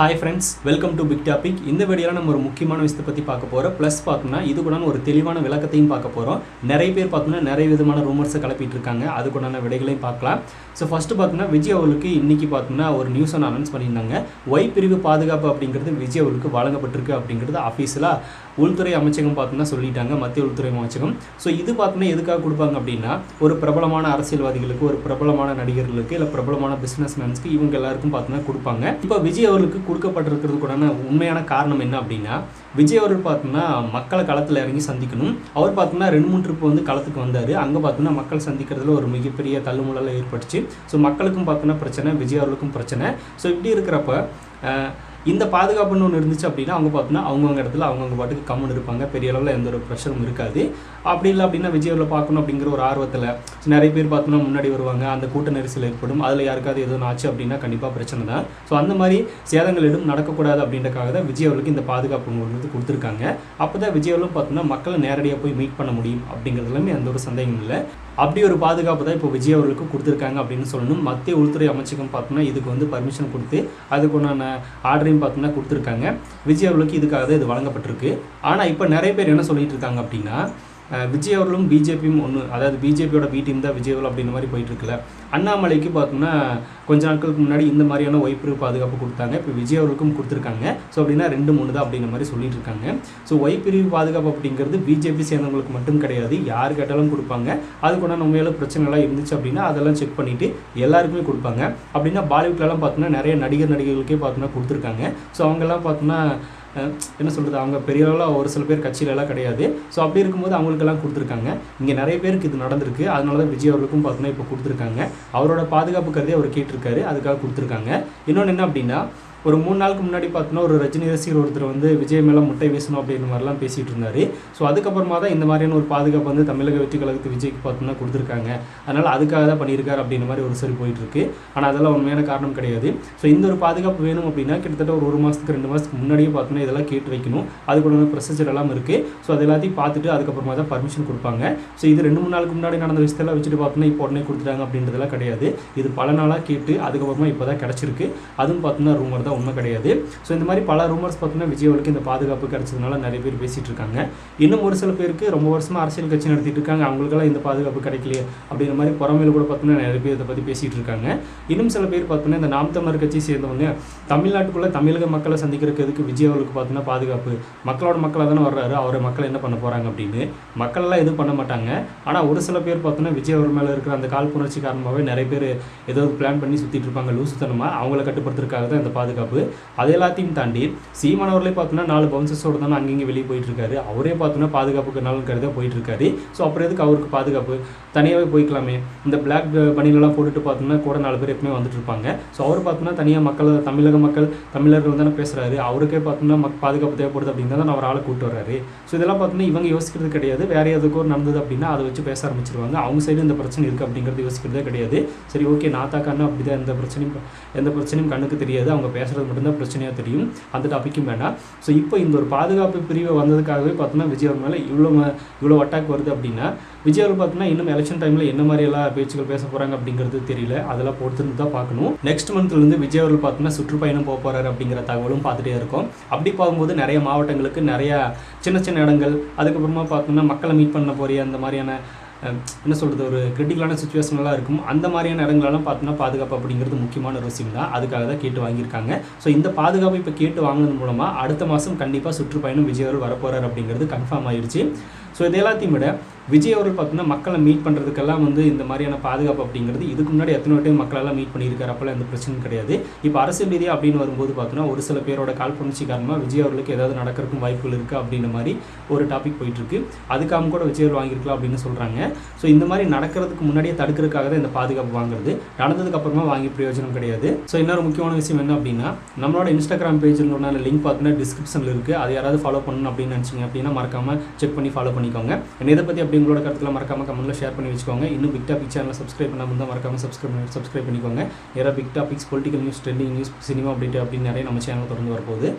Hi friends welcome to big topic இந்த வீடியோவில் நம்ம ஒரு முக்கியமான விஷயத்தை பற்றி பார்க்க போகிறோம் ப்ளஸ் பார்த்தோம்னா இதுக்குடான ஒரு தெளிவான விளக்கத்தையும் பார்க்க போகிறோம் நிறைய பேர் பார்த்தோம்னா நிறைய விதமான ரூமர்ஸை கிளப்பிட்டு இருக்காங்க. அதுக்குண்டான விடைகளையும் பார்க்கலாம். ஸோ ஃபஸ்ட்டு பார்த்தோம்னா விஜய் அவர்களுக்கு இன்றைக்கி பார்த்தோம்னா ஒரு நியூஸ் ஒன்று அனௌன்ஸ் பண்ணியிருந்தாங்க. ஒய் பிரிவு பாதுகாப்பு அப்படிங்கிறது விஜய் அவர்களுக்கு வழங்கப்பட்டிருக்கு அப்படிங்கிறது அஃபீஷியலாக உள்துறை அமைச்சகம் பார்த்தோம்னா சொல்லிட்டாங்க. மத்திய உள்துறை அமைச்சகம். ஸோ இது பார்த்தோம்னா எதுக்காக கொடுப்பாங்க அப்படின்னா ஒரு பிரபலமான அரசியல்வாதிகளுக்கு ஒரு பிரபலமான நடிகர்களுக்கு இல்லை பிரபலமான பிஸ்னஸ் மேன்ஸ்க்கு இவங்க எல்லாருக்கும் பார்த்தோம்னா கொடுப்பாங்க. இப்போ விஜய் அவர்களுக்கு கொடுக்கப்பட்டிருக்கிறதுக்குடான உண்மையான காரணம் என்ன அப்படின்னா விஜய் அவர்கள் பார்த்தோம்னா மக்களை களத்தில் இறங்கி சந்திக்கணும். அவர் பார்த்தோம்னா ரெண்டு மூணு ட்ரிப் வந்து களத்துக்கு வந்தார். அங்கே பார்த்தோம்னா மக்கள் சந்திக்கிறதுல ஒரு மிகப்பெரிய தள்ளுமுழல் ஏற்பட்டுச்சு. ஸோ மக்களுக்கும் பார்த்தோம்னா பிரச்சனை விஜய் அவர்களுக்கும் பிரச்சனை. ஸோ இப்படி இருக்கிறப்ப இந்த பாதுகாப்புன்னு ஒன்று இருந்துச்சு அப்படின்னா அவங்க பார்த்தீங்கன்னா அவங்கவுங்க இடத்துல அவங்கவுங்க பாட்டுக்கு கம்மன் இருப்பாங்க. பெரிய அளவில் எந்த ஒரு ப்ரெஷரும் இருக்காது. அப்படி இல்லை அப்படின்னா விஜய் பார்க்கணும் அப்படிங்கிற ஒரு ஆர்வத்தில் நிறைய பேர் பார்த்தோம்னா முன்னாடி வருவாங்க. அந்த கூட்ட நெரிசல் ஏற்படும். அதில் யாருக்காவது எதுவும் ஆச்சு அப்படின்னா கண்டிப்பாக பிரச்சனை தான். ஸோ அந்த மாதிரி சேதங்கள் எதுவும் நடக்கக்கூடாது அப்படின்றக்காக தான் விஜய் அவர்களுக்கு இந்த பாதுகாப்பு வந்து கொடுத்துருக்காங்க. அப்போ தான் விஜய் அவர்களும் பார்த்தோம்னா மக்களை நேரடியாக போய் மீட் பண்ண முடியும் அப்படிங்கிறதுலாமே எந்த ஒரு சந்தேகம் இல்லை. அப்படி ஒரு பாதுகாப்பு தான் இப்போ விஜய் அவர்களுக்கு கொடுத்துருக்காங்க அப்படின்னு சொல்லணும். மத்திய உள்துறை அமைச்சகம் பார்த்தோம்னா இதுக்கு வந்து பர்மிஷன் கொடுத்து அதுக்குண்டான ஆர்டரையும் பார்த்தோம்னா கொடுத்துருக்காங்க. விஜய் அவர்களுக்கு இதுக்காக தான் இது வழங்கப்பட்டிருக்கு. ஆனால் இப்போ நிறைய பேர் என்ன சொல்லிட்டு இருக்காங்க அப்படின்னா விஜய் அவர்களும் பிஜேபியும் ஒன்று அதாவது பிஜேபியோட பி டீம் தான் விஜய் அவர்கள் அப்படின்ற மாதிரி போயிட்டுருக்குல அண்ணாமலைக்கு பார்த்தோம்னா கொஞ்ச நாட்களுக்கு முன்னாடி இந்த மாதிரியான ஒய்ப்பிரிவு பாதுகாப்பு கொடுத்தாங்க. இப்போ விஜய் அவர்களுக்கும் கொடுத்துருக்காங்க. ஸோ அப்படின்னா ரெண்டு மூணு தான் அப்படிங்கிற மாதிரி சொல்லிட்டு இருக்காங்க. ஸோ ஒய்பிரிவு பாதுகாப்பு அப்படிங்கிறது பிஜேபி சேர்ந்தவங்களுக்கு மட்டும் கிடையாது. யார் கேட்டாலும் கொடுப்பாங்க. அதுக்குள்ள நம்ம மேலே பிரச்சனைலாம் இருந்துச்சு அப்படின்னா அதெல்லாம் செக் பண்ணிவிட்டு எல்லாருக்குமே கொடுப்பாங்க. அப்படின்னா பாலிவுட்லலாம் பார்த்தோன்னா நிறைய நடிகர் நடிகர்களுக்கே பார்த்தோன்னா கொடுத்துருக்காங்க. ஸோ அவங்கெல்லாம் பார்த்தோன்னா என்ன சொல்கிறது அவங்க பெரிய அளவில் ஒரு சில பேர் கட்சியிலலாம் கிடையாது. ஸோ அப்படி இருக்கும்போது அவங்களுக்கெல்லாம் கொடுத்துருக்காங்க. இங்கே நிறைய பேருக்கு இது நடந்திருக்கு. அதனால தான் விஜய் அவர்களுக்கும் பார்த்தோன்னா இப்போ கொடுத்துருக்காங்க. அவரோட பாதுகாப்பு கருதி அவர் கேட்டிருக்காரு. அதுக்காக கொடுத்துருக்காங்க. இன்னொன்று என்ன அப்படின்னா ஒரு மூணு நாளுக்கு முன்னாடி பார்த்தோன்னா ஒரு ரஜினி ரசிகர் ஒருத்தர் வந்து விஜய் மேலே முட்டை வீசணும் அப்படின்ற மாதிரிலாம் பேசிகிட்டு இருந்தார். ஸோ அதுக்கப்புறமா தான் இந்த மாதிரியான ஒரு பாதுகாப்பு வந்து தமிழக வெற்றி கழகத்து விஜய்க்கு பார்த்தோன்னா கொடுத்துருக்காங்க. அதனால் அதுக்காக தான் பண்ணியிருக்காரு அப்படின்ற மாதிரி ஒரு சரி போயிட்டுருக்கு ஆனால் அதெல்லாம் உண்மையான காரணம் கிடையாது. ஸோ இந்த ஒரு பாதுகாப்பு வேணும் அப்படின்னா கிட்டத்தட்ட ஒரு ஒரு மாதத்துக்கு ரெண்டு மாதத்துக்கு முன்னாடியே பார்த்தோன்னா இதெல்லாம் கேட்டு வைக்கணும். அதுக்குள்ள ப்ரொசீஜர் எல்லாம் இருக்குது ஸோ அது எல்லாத்தையும் பார்த்துட்டு அதுக்கப்புறமா தான் பர்மிஷன் கொடுப்பாங்க. ஸோ இது ரெண்டு மூணு நாளுக்கு முன்னாடி நடந்த விஷயத்தெல்லாம் வச்சுட்டு பார்த்தோன்னா இப்போ உடனே கொடுத்துட்டாங்க அப்படின்றதெல்லாம் கிடையாது. இது பல நாளாக கேட்டு அதுக்கப்புறமா இப்போ தான் கிடச்சிருக்கு. அதுவும் பார்த்தோன்னா ரூமர் தான். உண்மை கிடையாது. ஸோ இந்த மாதிரி பல ரூமர்ஸ் பார்த்தோன்னா விஜய் இந்த பாதுகாப்பு கிடைச்சதுனால நிறைய பேர் பேசிகிட்டு இருக்காங்க. இன்னும் ஒரு சில பேருக்கு ரொம்ப வருஷமாக அரசியல் கட்சி நடத்திட்டு இருக்காங்க. அவங்களுக்கெல்லாம் இந்த பாதுகாப்பு கிடைக்கலையே அப்படிங்கிற மாதிரி புறமையில் கூட பார்த்தோன்னா நிறைய பேர் இதை பற்றி பேசிகிட்டு இருக்காங்க. இன்னும் சில பேர் பார்த்தோன்னா இந்த நாம் தமிழர் கட்சி சேர்ந்தவங்க தமிழ்நாட்டுக்குள்ளே தமிழக மக்களை சந்திக்கிறதுக்கு எதுக்கு விஜய் பார்த்தீங்கன்னா பார்த்தோன்னா பாதுகாப்பு? மக்களோட மக்களாக தானே வர்றாரு. அவரை மக்கள் என்ன பண்ண போகிறாங்க அப்படின்னு. மக்கள் எல்லாம் எதுவும் பண்ண மாட்டாங்க. ஆனால் ஒரு சில பேர் பார்த்தோன்னா விஜய் அவர் மேலே இருக்கிற அந்த காழ்ப்புணர்ச்சி காரணமாகவே நிறைய பேர் ஏதோ பிளான் பண்ணி சுற்றிட்டு இருப்பாங்க. லூசுத்தனமாக அவங்கள கட்டுப்படுத்துறதுக்காக தான் இந்த பாதுகாப்பு அது எல்லாத்தையும் தாண்டி சீமான் அவர்களே பார்த்தோன்னா நாலு பவுன்சஸோட தானே அங்கேயும் வெளியே போயிட்டுருக்காரு அவரே பார்த்தோன்னா பாதுகாப்புக்கு நாளும் கருத போயிட்டுருக்காரு ஸோ அப்புறம் எதுக்கு அவருக்கு பாதுகாப்பு? தனியாகவே போய்க்கலாமே. இந்த பிளாக் பனிலெலாம் போட்டுட்டு பார்த்தோம்னா கூட நாலு பேர் எப்பவுமே வந்துட்டு இருப்பாங்க. ஸோ அவர் பார்த்தோன்னா தனியாக மக்கள் தமிழக மக்கள் தமிழர்கள் தானே பேசுகிறாரு அவருக்கே பார்த்தோம்னா மக் பாதுகாப்பு தேவைப்படுது அப்படின்னு தான் அவர் ஆளை கூட்டு வர்றாரு. ஸோ இதெல்லாம் பார்த்தோன்னா இவங்க யோசிக்கிறது கிடையாது. வேறு எதுக்கோ ஒரு நடந்தது அப்படின்னா அதை வச்சு பேச ஆரம்பிச்சிருவாங்க. அவங்க சைடு இந்த பிரச்சனை இருக்குது அப்படிங்கிறது யோசிக்கிறதே கிடையாது. சரி ஓகே நாத்தா கண்ணு அப்படிதான் எந்த பிரச்சனையும் எந்த பிரச்சனையும் கண்ணுக்கு தெரியாது. அவங்க பேசுறது மட்டும்தான் பிரச்சனையாக தெரியும். அந்த டாப்பிக்கும் வேண்டாம். ஸோ இப்போ இந்த ஒரு பாதுகாப்பு பிரிவு வந்ததுக்காகவே பார்த்தோன்னா விஜய் அவர் மேலே இவ்வளோ இவ்வளோ அட்டாக் வருது அப்படின்னா விஜய் அவர் பார்த்தோன்னா இன்னும் எலெக்ஷன் டைமில் என்ன மாதிரி எல்லாம் பேச்சுகள் பேச போகிறாங்க அப்படிங்கிறது தெரியல. அதெல்லாம் பொறுத்து தான் பார்க்கணும். நெக்ஸ்ட் மந்த்லேருந்து விஜய் அவர்கள் பார்த்தோன்னா சுற்றுப்பயணம் போக போகிறாரு அப்படிங்கிற தகவலும் பார்த்துட்டே இருக்கும். அப்படி பார்க்கும்போது நிறைய மாவட்டங்களுக்கு நிறையா சின்ன சின்ன இடங்கள் அதுக்கப்புறமா பார்த்தோம்னா மக்களை மீட் பண்ண போகிற அந்த மாதிரியான என்ன சொல்கிறது ஒரு கிரிட்டிக்கலான சுச்சுவேஷனெலாம் இருக்கும். அந்த மாதிரியான இடங்களெல்லாம் பார்த்தோன்னா பாதுகாப்பு அப்படிங்கிறது முக்கியமான ஒரு விஷயம் தான். அதுக்காக தான் கேட்டு வாங்கியிருக்காங்க. ஸோ இந்த பாதுகாப்பு இப்போ கேட்டு வாங்கினது மூலமாக அடுத்த மாதம் கண்டிப்பாக சுற்றுப்பயணம் விஜய் அவர்கள் வரப்போகிறார் அப்படிங்கிறது கன்ஃபார்ம் ஆயிடுச்சு ஸோ இது எல்லாத்தையும் விட விஜய் அவர்கள் பார்த்தோன்னா மக்களை மீட் பண்ணுறதுக்கெல்லாம் வந்து இந்த மாதிரியான பாதுகாப்பு அப்படிங்கிறது இதுக்கு முன்னாடி எத்தனை டைம் மக்களெல்லாம் மீட் பண்ணியிருக்காரு அப்போல்லாம் எந்த பிரச்சனையும் கிடையாது. இப்போ அரசியல் ரீதியாக அப்படின்னு வரும்போது பார்த்தோன்னா ஒரு சில பேரோட காழ்ப்புணர்ச்சி காரணமாக விஜய் அவர்களுக்கு ஏதாவது நடக்கிறதுக்கும் வாய்ப்புகள் இருக்குது அப்படின்ற மாதிரி ஒரு டாபிக் போயிட்டுருக்கு. அதுக்காக கூட விஜய் அவர் வாங்கியிருக்கலாம் அப்படின்னு சொல்கிறாங்க ஸோ இந்த மாதிரி நடக்கிறதுக்கு முன்னாடியே தடுக்கிறதுக்காக தான் இந்த பாதுகாப்பு வாங்குறது. நடந்ததுக்கு அப்புறமா வாங்கி பிரயோஜனம் கிடையாது. ஸோ இன்னொரு முக்கியமான விஷயம் என்ன அப்படின்னா நம்மளோட இன்ஸ்டாகிராம் பேஜில் உள்ள லிங்க் பார்த்தீங்கன்னா டிஸ்கிரிப்ஷனில் இருக்குது அது யாராவது ஃபாலோ பண்ணணும் அப்படின்னு நினச்சிங்க அப்படின்னா மறக்காமல் செக் பண்ணி ஃபாலோ பண்ணிக்கோங்க. என்ன இதை பற்றி அப்படி உங்களோட கருத்துக்களை மறக்காம கமெண்ட்ல ஷேர் பண்ணி வச்சுக்கோங்க. இன்னும் பிக் டாபிக் சேனலை சப்ஸ்கிரைப் பண்ணாமல் இருந்தால் மறக்காம சப்ஸ்கிரைப் பண்ணி சப்ஸ்கிரைப் பண்ணிக்கோங்க. நிறைய big topics political news trending news cinema update அப்படின்னு நிறைய நம்ம சேனல் தொடர்ந்து வரப்போகுது.